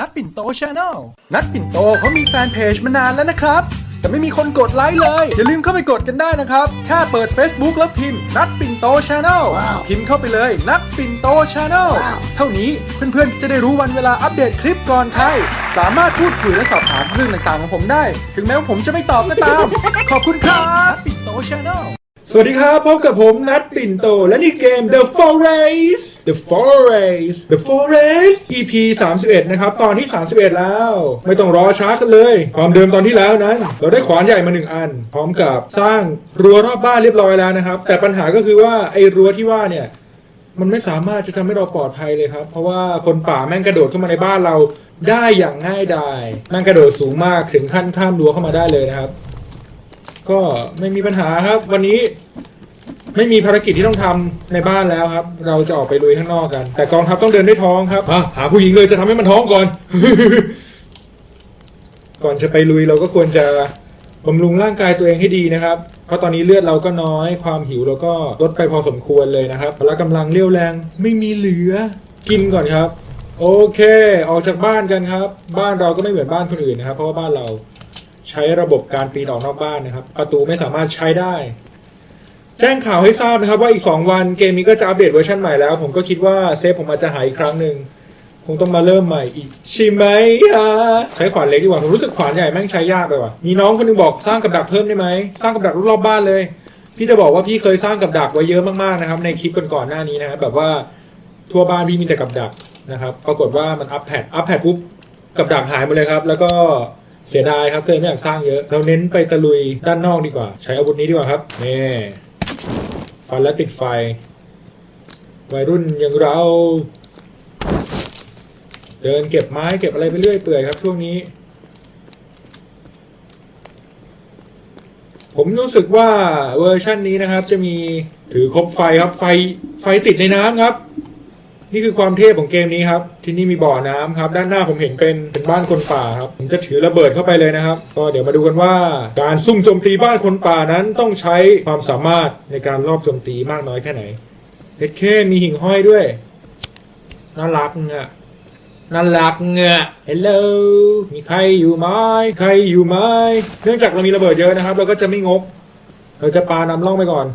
นัดปิ่นโตชาแนลนัดปิ่นโตเขามีแฟนเพจมานานแล้วนะครับ แต่ไม่มีคนกดไลค์เลย อย่าลืมเข้าไปกดกันได้นะครับ แค่เปิด Facebook แล้วพิมพ์ นัดปิ่นโตชาแนลพิมพ์เข้าไปเลย นัดปิ่นโตชาแนลเท่านี้เพื่อนๆ จะได้รู้วันเวลาอัปเดตคลิปก่อนใคร สามารถพูดคุยและสอบถามเรื่องต่างๆของผมได้ ถึงแม้ว่าผมจะไม่ตอบก็ตาม ขอบคุณครับ นัดปิ่นโตชาแนล สวัสดีครับพบกับผมนัดปิ่นโต และนี่เกม The Forest The Forest The Forest EP 31 นะครับ ตอนที่ 31 แล้ว ไม่ต้องรอช้ากันเลย ความเดิมตอนที่แล้วนั้น เราได้ขวานใหญ่มาหนึ่งอัน พร้อมกับสร้างรั้วรอบบ้านเรียบร้อยแล้วนะครับ แต่ปัญหาก็คือว่าไอ้รั้วที่ว่าเนี่ย มันไม่สามารถจะทำให้เราปลอดภัยเลยครับ เพราะว่าคนป่าแม่งกระโดดเข้ามาในบ้านเราได้อย่างง่ายดายแม่งกระโดดสูงมากถึงขั้นข้ามรั้วเข้ามาได้เลยนะครับ ก็ไม่มีปัญหาครับ วันนี้ไม่มีภารกิจที่ต้องทำในบ้านแล้วครับ เราจะออกไปลุยข้างนอกกัน แต่กองทัพต้องเดินด้วยท้องครับอะหาผู้หญิงเลยจะทำให้มันท้องก่อน ก่อนจะไปลุยเราก็ควรจะบำรุงร่างกายตัวเองให้ดีนะครับ เพราะตอนนี้เลือดเราก็น้อย ความหิวเราก็ลดไปพอสมควรเลยนะครับพละกำลังเรี่ยวแรงไม่มีเหลือ กินก่อนครับ โอเค ออกจากบ้านกันครับ บ้านเราก็ไม่เหมือนบ้านคนอื่นนะครับ เพราะว่าบ้านเรา ใช้ระบบการปีนออกนอกบ้านนะครับ ประตูไม่สามารถใช้ได้ แจ้งข่าวให้ทราบนะครับ ว่าอีก 2 วันเกมนี้ก็จะอัปเดตเวอร์ชันใหม่แล้ว ผมก็คิดว่าเซฟผมอาจจะหายอีกครั้งหนึ่งคงต้องมาเริ่มใหม่อีกใช่ไหมฮะใช้ขวานเล็กดีกว่า ผมรู้สึกขวานใหญ่แม่งใช้ยากไปว่ะมีน้องคนหนึงบอกสร้างกับดักเพิ่มได้ไหมสร้างกับดักรอบบ้านเลย พี่จะบอกว่าพี่เคยสร้างกับดักไว้เยอะมากๆนะครับ ในคลิปก่อนๆหน้านี้นะครับแบบว่าทั่วบ้านพี่มีแต่กับดักนะครับ ปรากฏว่ามันอัปแพดอัปแพดปุ๊บกับดักหายหมดเลยครับ แล้วก็ เสียดายครับก็เลยไม่อยากสร้างเยอะเราเน้นไปตะลุยด้านนอกดีกว่า ใช้อาวุธนี้ดีกว่าครับนี่ฟันและติดไฟ วัยรุ่นอย่างเรา เดินเก็บไม้เก็บอะไรไปเรื่อยเปื่อยครับ ช่วงนี้ ผมรู้สึกว่าเวอร์ชันนี้นะครับ จะมีถือคบไฟครับไฟไฟติดในน้ำครับ นี่คือความเทพของเกมนี้ครับ ที่นี่มีบ่อน้ำครับ ด้านหน้าผมเห็นเป็นเป็นบ้านคนป่าครับผมจะถือระเบิดเข้าไปเลยนะครับ ก็เดี๋ยวมาดูกันว่า การซุ่มโจมตีบ้านคนป่านั้นต้องใช้ความสามารถในการรอบโจมตีมากน้อยแค่ไหนเด็ดแค่มีหิ่งห้อยด้วยน่ารักอะน่ารักเงะ Hello มีใครอยู่ไหมใครอยู่ไหมเนื่องจากเรามีระเบิดเยอะนะครับ เราก็จะไม่งก เราจะปานำล่องไปก่อน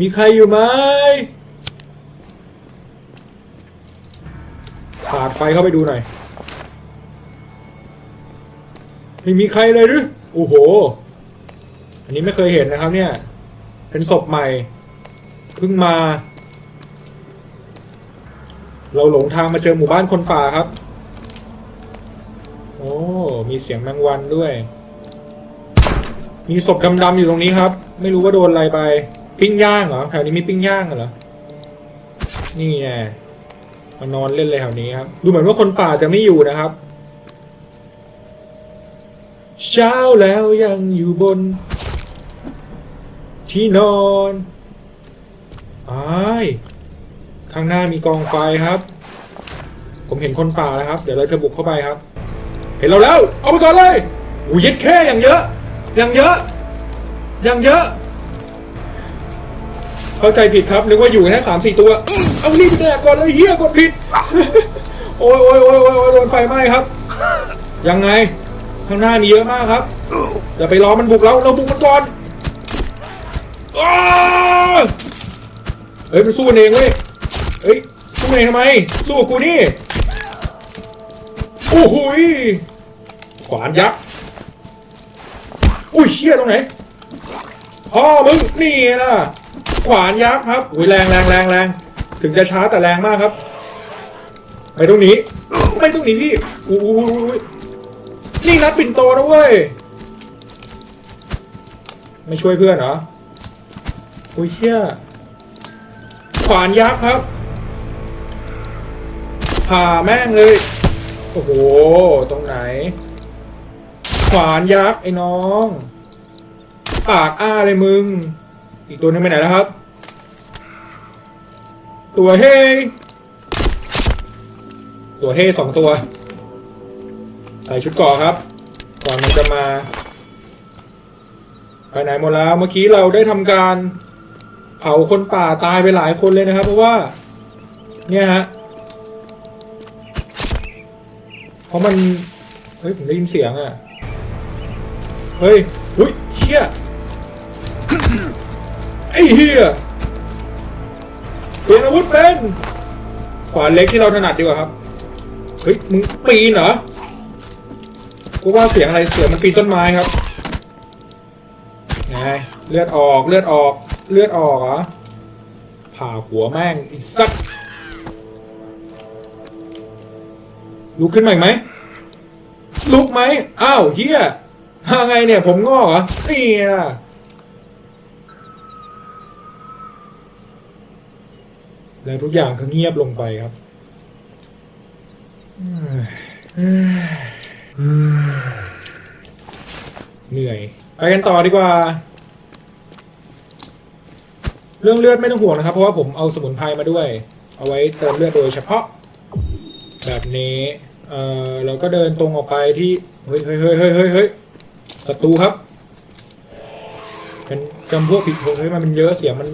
มีใครอยู่ไหมสาดไฟเข้าไปดูหน่อย ไม่มีใครเลยหรือโอ้โห อันนี้ไม่เคยเห็นนะครับเนี่ย เป็นศพใหม่ เพิ่งมา เราหลงทางมาเจอหมู่บ้านคนป่าครับ โอ้ มีเสียงแมงวันด้วย มีศพดำๆอยู่ตรงนี้ครับ ไม่รู้ว่าโดนอะไรไป ปิ้งย่างเหรอแถวนี้มีปิ้งย่างเหรอ นี่ไงมานอนเล่นเลยแถวนี้ครับ ดูเหมือนว่าคนป่าจะไม่อยู่นะครับ เช้าแล้วยังอยู่บน ที่นอนไอายข้างหน้ามีกองไฟครับ ผมเห็นคนป่าแล้วครับ เดี๋ยวเราจะบุกเข้าไปครับ เห็นเราแล้ว เอาไปก่อนเลยอู้ย็ดแค่อย่างเยอะ อย่างเยอะ อย่างเยอะ เข้าใจผิดครับนึกว่าอยู่แค่สามสี่ตัวเอานี่ไปแดกก่อนเลยเฮียกดผิด โอ้ยโอ้ยโอ้ยโอ้ยโดนไฟไหม้ครับ ยังไง ข้างหน้ามีเยอะมากครับอย่าไปรอมันบุกเราเราบุกมันก่อนเฮ้ยมันสู้กันเองเว้ยเฮ้ยสู้เองทำไม สู้กับกูนี่โอ้โหยขวานยักษ์อุ้ยเชี่ยตรงไหนพ่อมึงนี่นะ ขวานยักษ์ครับอุ้ยแรงแรงแรงแรงถึงจะช้าแต่แรงมากครับไม่ต้องนี้ ไม่ต้องนี้พี่อุ้ยนี่นัดปิ่นโตนะเว้ย ไม่ช่วยเพื่อนเหรออุ้ยเชี่ยขวานยักษ์ครับผ่าแม่งเลย โอ้โห ตรงไหน ขวานยักษ์ไอ้น้อง ปากอ้าเลยมึง อีกตัวนึงไปไหนแล้วครับ ตัวเฮตัวเฮสองตัว ใส่ชุดก่อครับ ก่อนมันจะมาไปไหนหมดแล้วเมื่อกี้เราได้ทำการ เผาคนป่าตายไปหลายคนเลยนะครับ เพราะว่า เนี่ยฮะเพราะมัน เฮ้ย ผมได้ยินเสียงอะเฮ้ย อุ้ยเฮียไอ้เฮีย เปลี่ยนอาวุธเป็นขวานเล็กที่เราถนัดดีกว่าครับ เฮ้ยมึงปีนเหรอ กูว่าเสียงอะไรเสียงมันปีนต้นไม้ครับไงเลือดออกเลือดออกเลือดออกเหรอผ่าหัวแม่งอีกสักลุกขึ้นมาอีกไหมลุกไหมอ้าวเฮียมาไงเนี่ยผมงอกเหรอนี่ไงล่ะ แล้วทุกอย่างก็เงียบลงไปครับเหนื่อย ไปกันต่อดีกว่า เรื่องเลือดไม่ต้องห่วงนะครับ เพราะว่าผมเอาสมุนไพรมาด้วย เอาไว้เติมเลือดโดยเฉพาะ แบบนี้ เอ่อเราก็เดินตรงออกไปที่ เฮ้ยเฮ้ยเฮ้ยเฮ้ยเฮ้ยเฮ้ยศัตรูครับ เป็นจำพวกผิดคนเฮ้ยมันเป็นเยอะเสียงมัน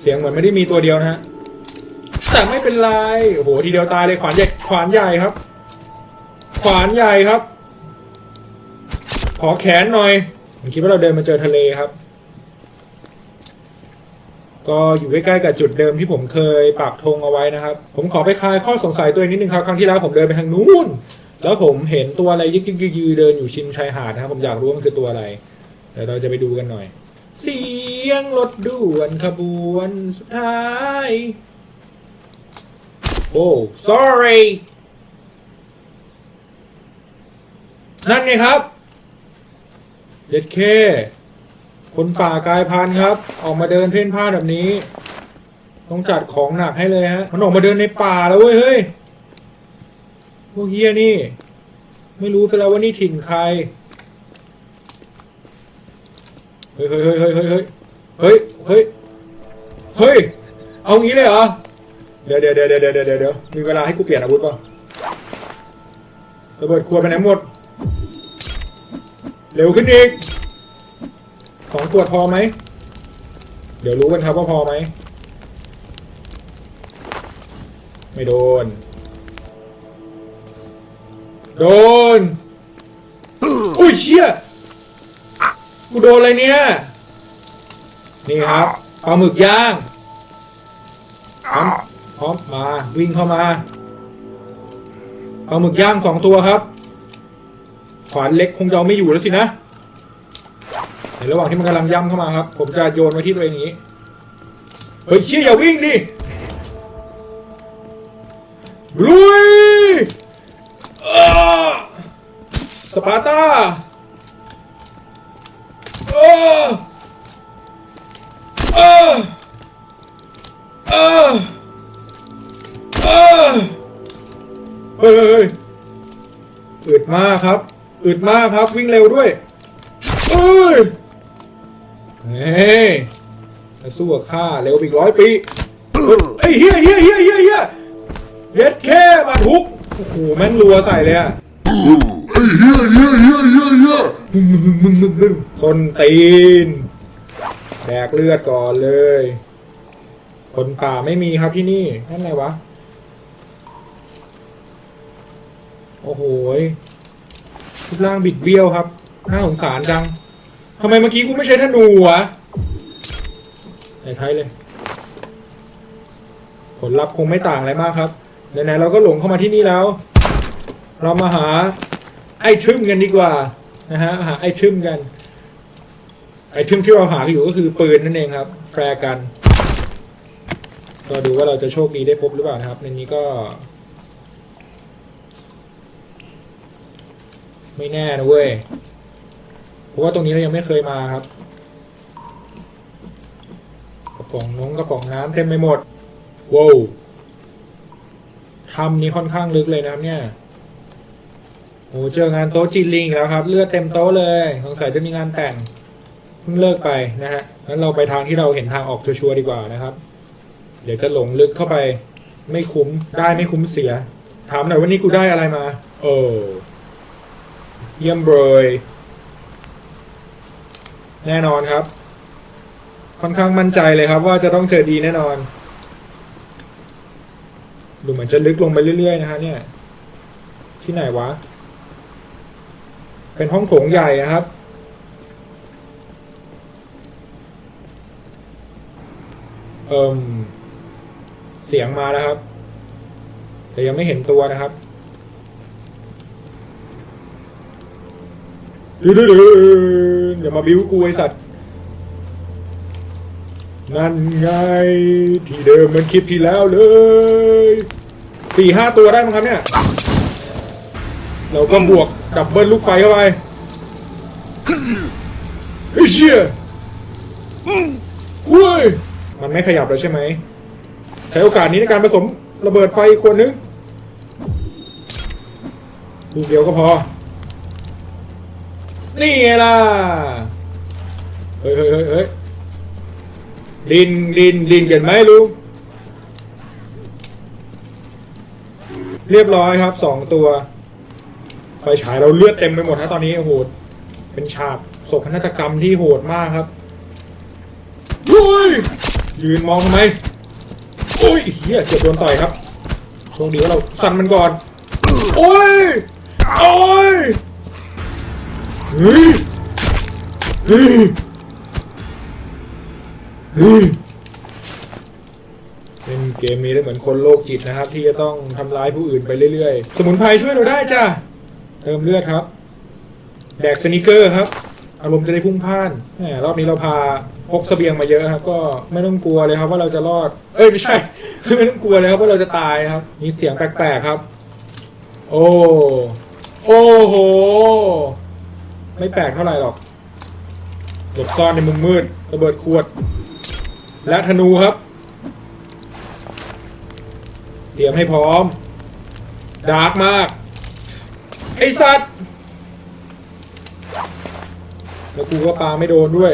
เสียงเหมือนไม่ได้มีตัวเดียวนะฮะแต่ไม่เป็นไรโอ้โหทีเดียวตายเลยขวานใหญ่ขวานใหญ่ครับ ขวานใหญ่ครับ ขอแขนหน่อยผมคิดว่าเราเดินมาเจอทะเลครับ ก็อยู่ใกล้ๆกับจุดเดิมที่ผมเคยปักธงเอาไว้นะครับ ผมขอไปคลายข้อสงสัยตัวเองนิดนึงครับครั้งที่แล้วผมเดินไปทางนู้นแล้วผมเห็นตัวอะไรยึกยึกยือๆเดินอยู่ชิมชายหาดนะครับ ผมอยากรู้ว่ามันคือตัวอะไรเดี๋ยวเราจะไปดูกันหน่อย เสียงรถด่วนขบวนสุดท้าย โอ้ sorry นั่นไงครับ เด็ดเคคนป่ากายพันครับ ออกมาเดินเพ่นพ่านแบบนี้ ต้องจัดของหนักให้เลยฮะ มันออกมาเดินในป่าแล้วเว้ย เฮ้ย พวกเฮียนี่ ไม่รู้ซะแล้วว่านี่ถิ่นใคร เฮ้ยเฮ้ยเฮ้ยเฮ้ยเฮ้ยเฮ้ยเฮ้ยเอางี้เลยเหรอเดี๋ยวเดี๋ยวเดี๋ยวเดี๋ยวเดี๋ยวเดี๋ยวมีเวลาให้กูเปลี่ยนอาวุธป่ะระเบิดขวดไปไหนหมด เร็วขึ้นอีกสองขวดพอไหม เดี๋ยวรู้กันครับว่าพอไหม ไม่โดน โดน อุ้ยเชี่ย กูโดนอะไรเนี่ย นี่ครับปลาหมึกย่างพร้อมพร้อมมา วิ่งเข้ามาปลาหมึกย่างสองตัวครับ ขวานเล็กคงจะเอาไม่อยู่แล้วสินะในระหว่างที่มันกำลังย่ำเข้ามาครับ ผมจะโยนไว้ที่ตัวเองอย่างนี้ เฮ้ยเชี่ยอย่าวิ่งดิลุยอ้าสปาร์ตา อ้าอ้าอ้าอ้าเฮ้ยเฮ้ยเฮ้ยอึดมากครับอึดมากครับวิ่งเร็วด้วยเอ้ยเฮ้ยสู้กับข้าเร็วปอีกร้อยปีไอ้เฮียเฮียเฮียเฮียเฮียเย็ดแค่มาทุกโอ้โหแม่งรัวใส่เลยอะ Hey, yeah, yeah, yeah, yeah, yeah. มึงมึงมึงซนตีนแดกเลือดก่อนเลย คนป่าไม่มีครับที่นี่นั่นอะไรวะ โอ้โหยรูปร่างบิดเบี้ยวครับน่าสงสารจังทำไมเมื่อกี้กูไม่ใช้ธนูวะไหนใช้เลย ผลลัพธ์คงไม่ต่างอะไรมากครับไหนๆเราก็หลงเข้ามาที่นี่แล้ว เรามาหา ไอทึมกันดีกว่านะฮะหาไอทึมกัน ไอทึมที่เราหาอยู่ก็คือปืนนั่นเองครับ แฟร์กันก็ดูว่าเราจะโชคดีได้พบหรือเปล่านะครับ ในนี้ก็ ไม่แน่นะเว้ยเพราะว่าตรงนี้เรายังไม่เคยมาครับกระป๋องน้องกระป๋องน้ำเต็มไปหมดว้าวถ้ำนี้ค่อนข้างลึกเลยนะครับเนี่ย โอ้เจองานโต๊ะจีนลิงอีกแล้วครับ เลือดเต็มโต๊ะเลยสงสัยจะมีงานแต่งเพิ่งเลิกไปนะฮะงั้นเราไปทางที่เราเห็นทางออกชัวร์ดีกว่านะครับ เดี๋ยวจะหลงลึกเข้าไป ไม่คุ้มได้ไม่คุ้มเสีย ถามหน่อยว่านี่กูได้อะไรมาเออเยี่ยมเลยแน่นอนครับ ค่อนข้างมั่นใจเลยครับ ว่าจะต้องเจอดีแน่นอน ดูเหมือนจะลึกลงไปเรื่อยๆนะฮะเนี่ย ที่ไหนวะ เป็นห้องโถงใหญ่นะครับ เอิมเสียงมาแล้วครับ แต่ยังไม่เห็นตัวนะครับดื้อๆอย่ามาบิ้วกูไอสัตว์ นั่นไง ที่เดิมเหมือนคลิปที่แล้วเลยสี่ห้าตัวได้มั้งครับเนี่ย เราก็บวกดับเบิลลูกไฟเข้าไปไอ้เชี่ยเฮ้ยมันไม่ขยับแล้วใช่ไหมใช้โอกาสนี้ในการผสมระเบิดไฟอีกคนนึงลูกเดียวก็พอ นี่ไงล่ะ เฮ้ยเฮ้ยเฮ้ยเฮ้ยดินดินดินเห็นไหมลุงเรียบร้อยครับสองตัว ไฟฉายเราเลือดเต็มไปหมดฮะตอนนี้โอ้โหเป็นฉากโศกนาฏกรรมที่โหดมากครับโอ้ยยืนมองทำไมโอ้ยเฮียเกือบโดนต่อยครับโชคดีว่าเราสั่นมันก่อน โอ้ย โอ้ยเฮ้ยเฮ้ยเฮ้ยเล่นเกมนี้ได้เหมือนคนโรคจิตนะครับ ที่จะต้องทำร้ายผู้อื่นไปเรื่อยๆ สมุนไพรช่วยเราได้จ้ะ ติมเลือดครับ แดกสนิเกอร์ครับ อารมณ์จะได้พุ่งพ่านแหมรอบนี้เราพาพกเสบียงมาเยอะครับ ก็ไม่ต้องกลัวเลยครับว่าเราจะรอด เอ้ยไม่ใช่ ไม่ต้องกลัวเลยครับว่าเราจะตายครับ มีเสียงแปลกๆครับ โอ้โอ้โห ไม่แปลกเท่าไหร่หรอกหลบซ่อนในมุมมืดระเบิดขวด และธนูครับ เตรียมให้พร้อม ดาร์กมาก ไอสัตว์ แล้วกูก็ปาไม่โดนด้วย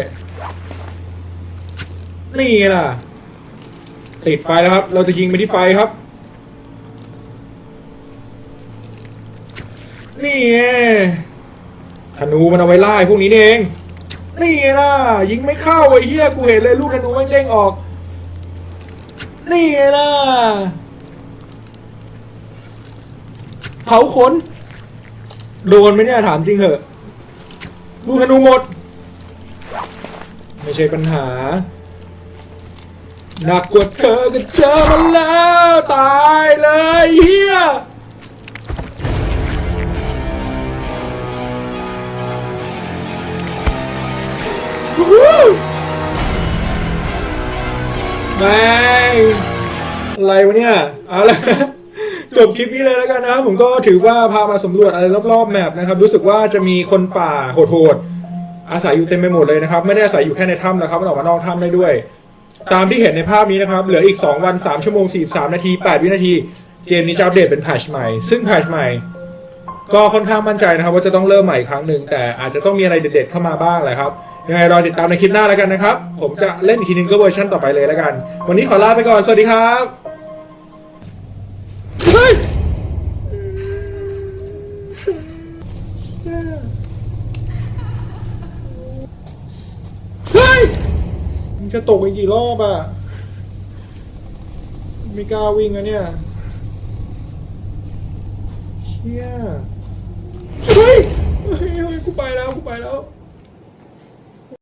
นี่ไงล่ะ ติดไฟแล้วครับ เราจะยิงไปที่ไฟครับ นี่ไงธนูมันเอาไว้ไล่พวกนี้นี่เอง นี่ไงล่ะ ยิงไม่เข้าไอ้เหี้ยกูเห็นเลยลูกธนูมันเด้งออก นี่ไงล่ะเผาขน โดนไหมเนี่ยถามจริงเหอะลูกธนูหมด ไม่ใช่ปัญหาหนักกว่าเธอก็เจอมาแล้ว ตายเลยเฮียแม่งอะไรวะเนี่ย เอาละ จบคลิปนี้เลยแล้วกันนะครับผมก็ถือว่าพามาสำรวจอะไรรอบๆแมปนะครับรู้สึกว่าจะมีคนป่าโหดๆอาศัยอยู่เต็มไปหมดเลยนะครับ ไม่ได้อาศัยอยู่แค่ในถ้ำนะครับมันออกมานอกถ้ำได้ด้วย ตามที่เห็นในภาพนี้นะครับ เหลืออีก 2 วัน 3 ชั่วโมง 43 นาที 8 วินาที เกมนี้จะอัปเดตเป็นแพทชใหม่ ซึ่งแพทชใหม่ ก็ค่อนข้างมั่นใจนะครับ ว่าจะต้องเริ่มใหม่อีกครั้งหนึ่งแต่อาจจะต้องมีอะไรเด็ดๆเข้ามาบ้างแหละครับยังไงรอติดตามในคลิปหน้าแล้วกันนะครับผมจะเล่นอีกทีนึงก็เวอร์ชันต่อไปเลยแล้วกัน วันนี้ขอลาไปก่อนสวัสดีครับ จะตกไปกี่รอบอะ ไม่กล้าวิ่งอะเนี่ยเฮียเฮ้ยเฮ้ยเฮ้ยกูไปแล้ว กูไปแล้ว